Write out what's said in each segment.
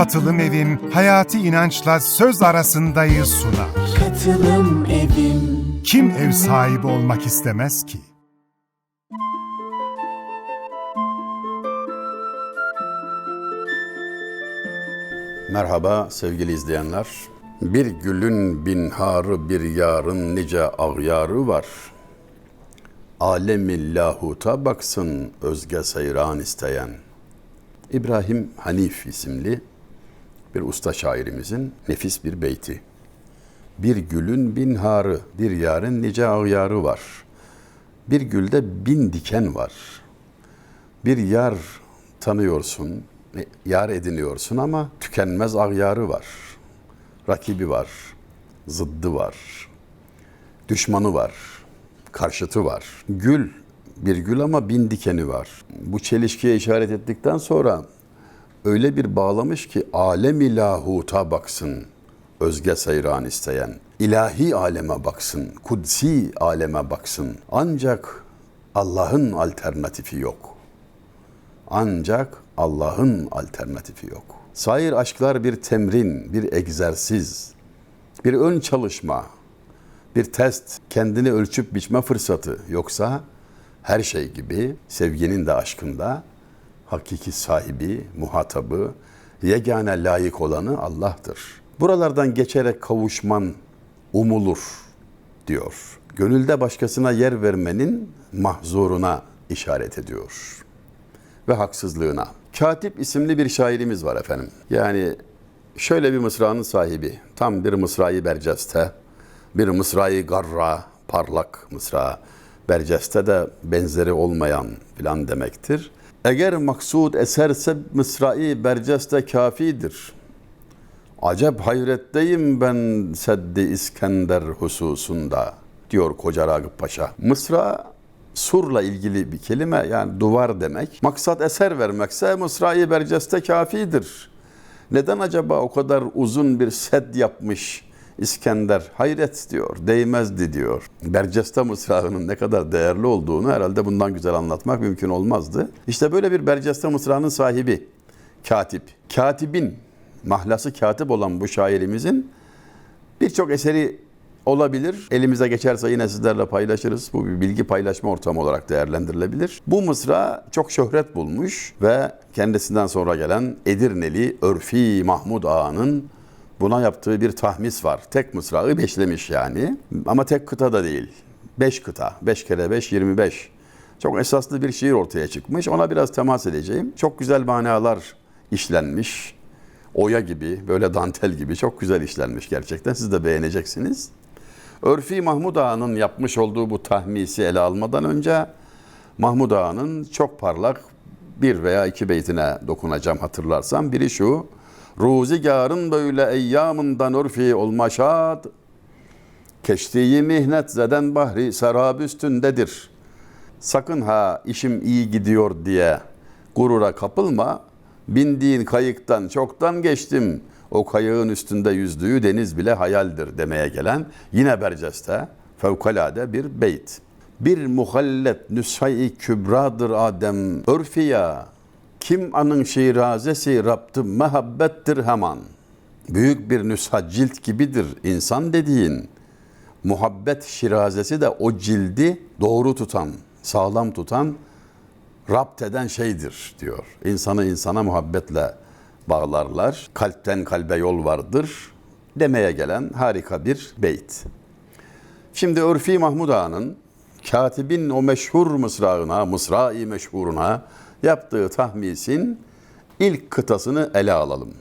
Katılım Evim hayati inançla söz arasındayı sunar. Katılım Evim Kim ev sahibi olmak istemez ki? Merhaba sevgili izleyenler. Bir gülün bin harı bir yarın nice ağyarı var. Alemi lahuta baksın özge seyran isteyen. İbrahim Hanif isimli bir usta şairimizin nefis bir beyti. Bir gülün bin harı, bir yarın nice ağyarı var. Bir gülde bin diken var. Bir yar tanıyorsun, e, yar ediniyorsun ama tükenmez ağyarı var. Rakibi var, zıddı var, düşmanı var, karşıtı var. Gül, bir gül ama bin dikeni var. Bu çelişkiye işaret ettikten sonra öyle bir bağlamış ki alem lahuta baksın özge seyran isteyen. ilahi aleme baksın, kudsi aleme baksın. Ancak Allah'ın alternatifi yok. Ancak Allah'ın alternatifi yok. Sair aşklar bir temrin, bir egzersiz, bir ön çalışma, bir test, kendini ölçüp biçme fırsatı. Yoksa her şey gibi sevginin de aşkında hakiki sahibi, muhatabı, yegane layık olanı Allah'tır. Buralardan geçerek kavuşman umulur diyor. Gönülde başkasına yer vermenin mahzuruna işaret ediyor ve haksızlığına. Katip isimli bir şairimiz var efendim. Yani şöyle bir mısranın sahibi. Tam bir mısrayı berceste, bir mısrayı garra, parlak mısra. Berceste de benzeri olmayan filan demektir. Eğer maksud eserse mısrayı berceste kafidir. Acep hayretteyim ben Seddi İskender hususunda diyor Koca Ragıp Paşa. Mısra surla ilgili bir kelime yani duvar demek. Maksat eser vermekse Mısra-i Berceste kafidir. Neden acaba o kadar uzun bir sed yapmış İskender? Hayret diyor, değmezdi diyor. Berceste mısrağının ne kadar değerli olduğunu herhalde bundan güzel anlatmak mümkün olmazdı. İşte böyle bir Berceste mısrağının sahibi, katip. Katibin, mahlası katip olan bu şairimizin birçok eseri olabilir. Elimize geçerse yine sizlerle paylaşırız. Bu bir bilgi paylaşma ortamı olarak değerlendirilebilir. Bu mısra çok şöhret bulmuş ve kendisinden sonra gelen Edirneli Örfi Mahmud Ağa'nın buna yaptığı bir tahmis var. Tek mısrağı beşlemiş yani. Ama tek kıta da değil. Beş kıta. Beş kere beş, yirmi beş. Çok esaslı bir şiir ortaya çıkmış. Ona biraz temas edeceğim. Çok güzel manalar işlenmiş. Oya gibi, böyle dantel gibi çok güzel işlenmiş gerçekten. Siz de beğeneceksiniz. Örfi Mahmud Ağa'nın yapmış olduğu bu tahmisi ele almadan önce Mahmud Ağa'nın çok parlak bir veya iki beytine dokunacağım hatırlarsam. Biri şu, Ruzigarın böyle eyyamından örfi olmaşad, keştiği mihnet zeden bahri serab üstündedir. Sakın ha işim iyi gidiyor diye gurura kapılma, bindiğin kayıktan çoktan geçtim.'' o kayığın üstünde yüzdüğü deniz bile hayaldir demeye gelen yine Berceste fevkalade bir beyt. Bir muhallet nüshay-i kübradır Adem örfiya. Kim anın şirazesi raptı mehabbettir hemen. Büyük bir nüsha cilt gibidir insan dediğin. Muhabbet şirazesi de o cildi doğru tutan, sağlam tutan, rapt eden şeydir diyor. İnsanı insana muhabbetle bağlarlar. Kalpten kalbe yol vardır demeye gelen harika bir beyt. Şimdi Örfi Mahmud Ağa'nın katibin o meşhur mısrağına, mısra-i meşhuruna yaptığı tahmisin ilk kıtasını ele alalım.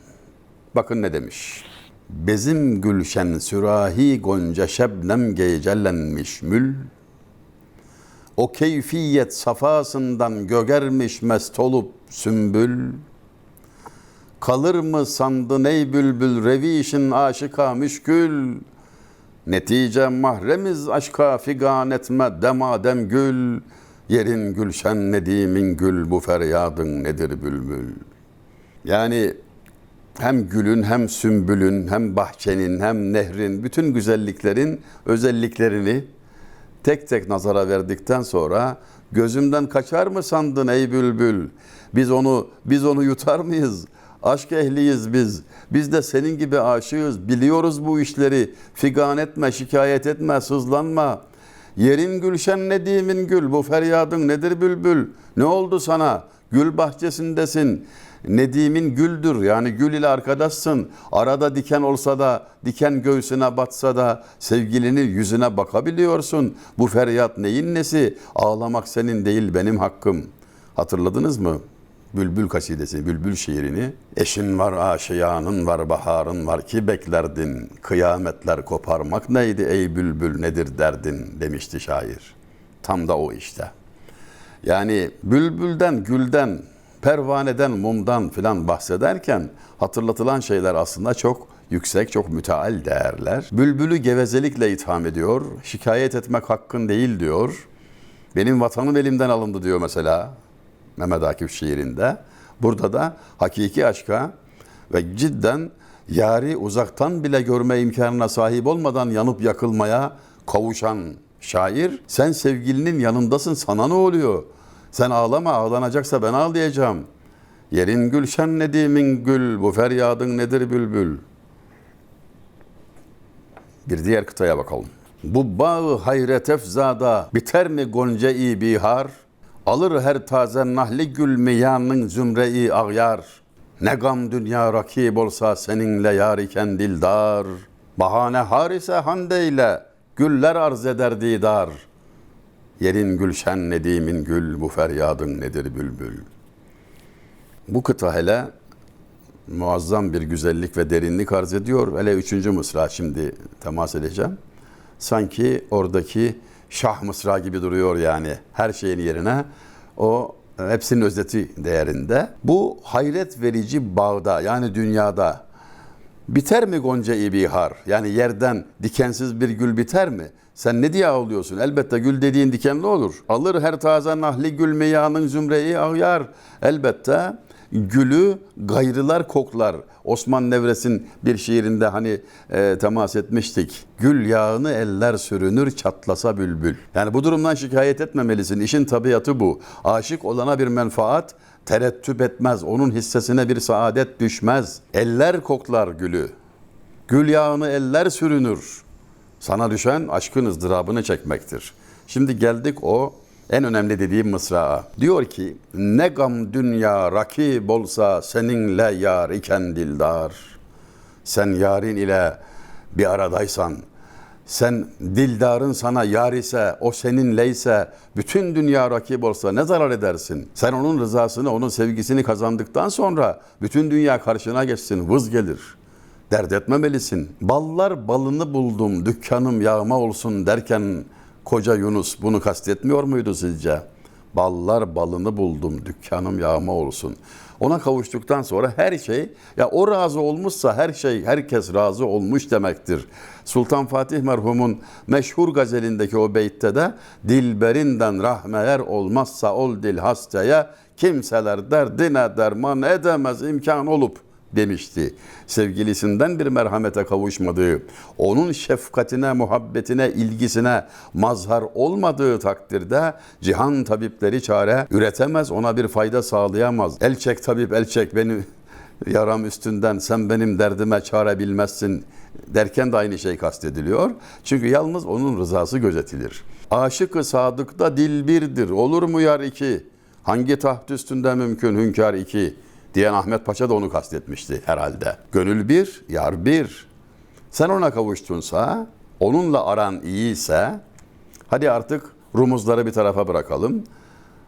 Bakın ne demiş. Bezim gülşen sürahi gonca şebnem geycellenmiş mül, o keyfiyet safasından gögermiş mest olup sümbül, Kalır mı sandın ey bülbül revişin aşıka müşkül? Netice mahremiz aşka figan etme demadem gül. Yerin gülşen nedimin gül bu feryadın nedir bülbül? Yani hem gülün hem sümbülün hem bahçenin hem nehrin bütün güzelliklerin özelliklerini tek tek nazara verdikten sonra gözümden kaçar mı sandın ey bülbül? Biz onu biz onu yutar mıyız? Aşk ehliyiz biz. Biz de senin gibi aşığız. Biliyoruz bu işleri. Figan etme, şikayet etme, sızlanma. Yerin gülşen nedimin gül. Bu feryadın nedir bülbül? Ne oldu sana? Gül bahçesindesin. Nedimin güldür yani gül ile arkadaşsın. Arada diken olsa da diken göğsüne batsa da sevgilinin yüzüne bakabiliyorsun. Bu feryat neyin nesi? Ağlamak senin değil benim hakkım. Hatırladınız mı? Bülbül kasidesi, bülbül şiirini. Eşin var aşiyanın var baharın var ki beklerdin. Kıyametler koparmak neydi ey bülbül nedir derdin demişti şair. Tam da o işte. Yani bülbülden, gülden, pervaneden, mumdan filan bahsederken hatırlatılan şeyler aslında çok yüksek, çok müteal değerler. Bülbülü gevezelikle itham ediyor, şikayet etmek hakkın değil diyor. Benim vatanım elimden alındı diyor mesela Mehmet Akif şiirinde. Burada da hakiki aşka ve cidden yari uzaktan bile görme imkanına sahip olmadan yanıp yakılmaya kavuşan şair sen sevgilinin yanındasın sana ne oluyor? Sen ağlama ağlanacaksa ben ağlayacağım. Yerin gülşen nedimin gül bu feryadın nedir bülbül? Bir diğer kıtaya bakalım. Bu bağı hayret efzada biter mi gonca-i bihar? Alır her taze nahli gül miyanın zümre-i ağyar. Ne gam dünya rakip olsa seninle yar iken dildar. Bahane harise handeyle güller arz eder didar. Yerin gülşen nedimin gül bu feryadın nedir bülbül. Bu kıta hele muazzam bir güzellik ve derinlik arz ediyor. Hele üçüncü mısra şimdi temas edeceğim. Sanki oradaki şah mısra gibi duruyor yani her şeyin yerine. O e, hepsinin özeti değerinde. Bu hayret verici bağda yani dünyada biter mi gonca ibihar? Yani yerden dikensiz bir gül biter mi? Sen ne diye ağlıyorsun? Elbette gül dediğin dikenli olur. Alır her taze nahli gül meyanın zümreyi ağyar. Elbette gülü gayrılar koklar. Osman Nevres'in bir şiirinde hani e, temas etmiştik. Gül yağını eller sürünür çatlasa bülbül. Yani bu durumdan şikayet etmemelisin. İşin tabiatı bu. Aşık olana bir menfaat terettüp etmez. Onun hissesine bir saadet düşmez. Eller koklar gülü. Gül yağını eller sürünür. Sana düşen aşkın ızdırabını çekmektir. Şimdi geldik o en önemli dediğim mısrağa. Diyor ki ne gam dünya rakip olsa seninle yar iken dildar. Sen yarın ile bir aradaysan, sen dildarın sana yar ise, o seninleyse, bütün dünya rakip olsa ne zarar edersin? Sen onun rızasını, onun sevgisini kazandıktan sonra bütün dünya karşına geçsin, vız gelir. Dert etmemelisin. Ballar balını buldum, dükkanım yağma olsun derken koca Yunus bunu kastetmiyor muydu sizce? Ballar balını buldum, dükkanım yağma olsun. Ona kavuştuktan sonra her şey, ya o razı olmuşsa her şey, herkes razı olmuş demektir. Sultan Fatih merhumun meşhur gazelindeki o beytte de dilberinden rahmeler olmazsa ol dil hastaya kimseler derdine derman edemez imkan olup demişti. Sevgilisinden bir merhamete kavuşmadığı, onun şefkatine, muhabbetine, ilgisine mazhar olmadığı takdirde cihan tabipleri çare üretemez, ona bir fayda sağlayamaz. El çek tabip, el çek beni yaram üstünden sen benim derdime çare bilmezsin derken de aynı şey kastediliyor. Çünkü yalnız onun rızası gözetilir. Aşık-ı sadıkta dil birdir, olur mu yar iki? Hangi taht üstünde mümkün hünkâr iki? Diyen Ahmet Paşa da onu kastetmişti herhalde. Gönül bir, yar bir. Sen ona kavuştunsa, onunla aran iyiyse, hadi artık rumuzları bir tarafa bırakalım.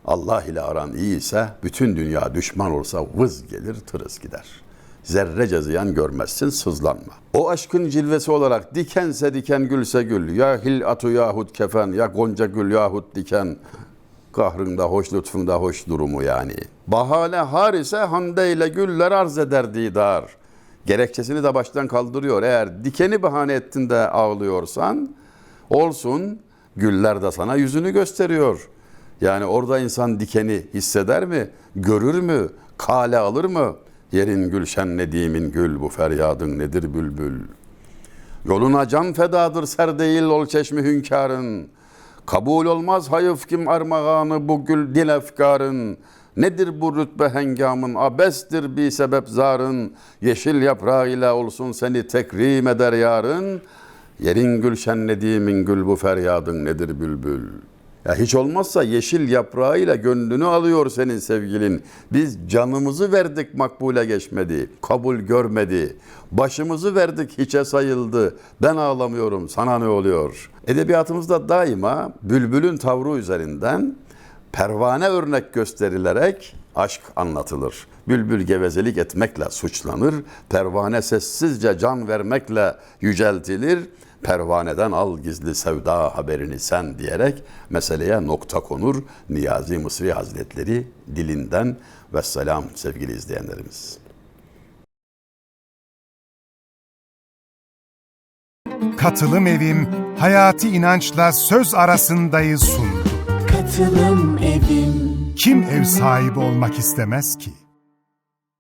Allah ile aran iyiyse, bütün dünya düşman olsa vız gelir, tırıs gider. Zerrece ziyan görmezsin, sızlanma. O aşkın cilvesi olarak dikense diken, gülse gül. Ya hil atu yahut kefen, ya gonca gül yahut diken. Kahrında hoş, lütfunda hoş durumu yani. Bahane har ise handeyle güller arz eder didar. Gerekçesini de baştan kaldırıyor. Eğer dikeni bahane ettin de ağlıyorsan olsun güller de sana yüzünü gösteriyor. Yani orada insan dikeni hisseder mi? Görür mü? Kale alır mı? Yerin gülşen nedimin gül bu feryadın nedir bülbül. Yoluna can fedadır ser değil ol çeşmi hünkârın. Kabul olmaz hayıf kim armağanı bu gül dil efkarın. Nedir bu rütbe hengamın? Abestir bir sebep zarın. Yeşil yaprağıyla olsun seni tekrim eder yarın. Yerin gülşen nedimin gül bu feryadın nedir bülbül ya hiç olmazsa yeşil yaprağıyla gönlünü alıyor senin sevgilin. Biz canımızı verdik makbule geçmedi, kabul görmedi. Başımızı verdik hiçe sayıldı. Ben ağlamıyorum sana ne oluyor? Edebiyatımızda daima bülbülün tavrı üzerinden pervane örnek gösterilerek aşk anlatılır. Bülbül gevezelik etmekle suçlanır, pervane sessizce can vermekle yüceltilir. Pervaneden al gizli sevda haberini sen diyerek meseleye nokta konur. Niyazi Mısri Hazretleri dilinden ve selam sevgili izleyenlerimiz. Katılım Evim Hayati İnanç'la Söz Arasındayız sundu. Katılım Evim Kim ev sahibi olmak istemez ki?